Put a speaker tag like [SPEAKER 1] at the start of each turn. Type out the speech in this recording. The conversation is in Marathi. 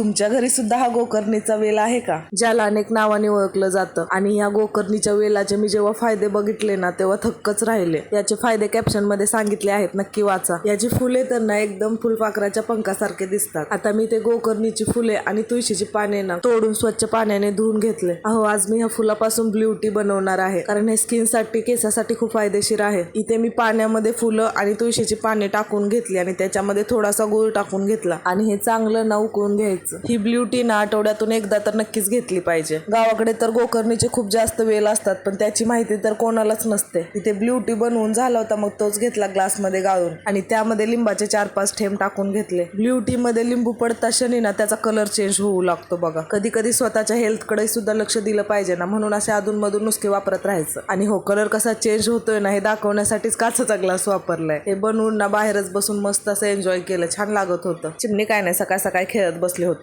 [SPEAKER 1] तुमच्या घरी सुद्धा हा गोकर्णीचा वेल आहे का? ज्याला अनेक नावाने ओळखलं जातं. आणि या गोकर्णीच्या वेलाचे मी जेव्हा फायदे बघितले ना तेव्हा थक्कच राहिले. याचे फायदे कॅप्शनमध्ये सांगितले आहेत नक्की वाचा. याची फुले तर ना एकदम फुलपाखराच्या पंखासारखे दिसतात. आता मी ते गोकर्णीची फुले आणि तुळशीची पाने ना तोडून स्वच्छ पाण्याने धुवून घेतले. अहो आज मी ह्या फुलापासून ब्ल्यू टी बनवणार आहे. कारण हे स्किनसाठी केसासाठी खूप फायदेशीर आहे. इथे मी पाण्यामध्ये फुलं आणि तुळशीची पाने टाकून घेतली आणि त्याच्यामध्ये थोडासा गुळ टाकून घेतला. आणि हे चांगलं ना उकळून घ्यायचं. ही ब्ल्यू टी ना आठवड्यातून एकदा तर नक्कीच घेतली पाहिजे. गावाकडे तर गोकर्णीचे खूप जास्त वेल असतात पण त्याची माहिती तर कोणालाच नसते. इथे ब्ल्यू टी बनवून झाला होता मग तोच घेतला ग्लासमध्ये गाळून. आणि त्यामध्ये लिंबाचे चार पाच थेंब टाकून घेतले. ब्ल्यू टी मध्ये लिंबू पडता शनी ना त्याचा कलर चेंज होऊ लागतो बघा. कधी कधी स्वतःच्या हेल्थकडे सुद्धा लक्ष दिलं पाहिजे ना म्हणून असे अधूनमधून नुसके वापरत राहायचं. आणि हो कलर कसा चेंज होतोय ना हे दाखवण्यासाठीच काचाचा ग्लास वापरलाय. हे बनवून ना बाहेरच बसून मस्त असं एन्जॉय केलं छान लागत होतं. चिमणी काय नाही सकाळ सकाळी खेळत बसले होते.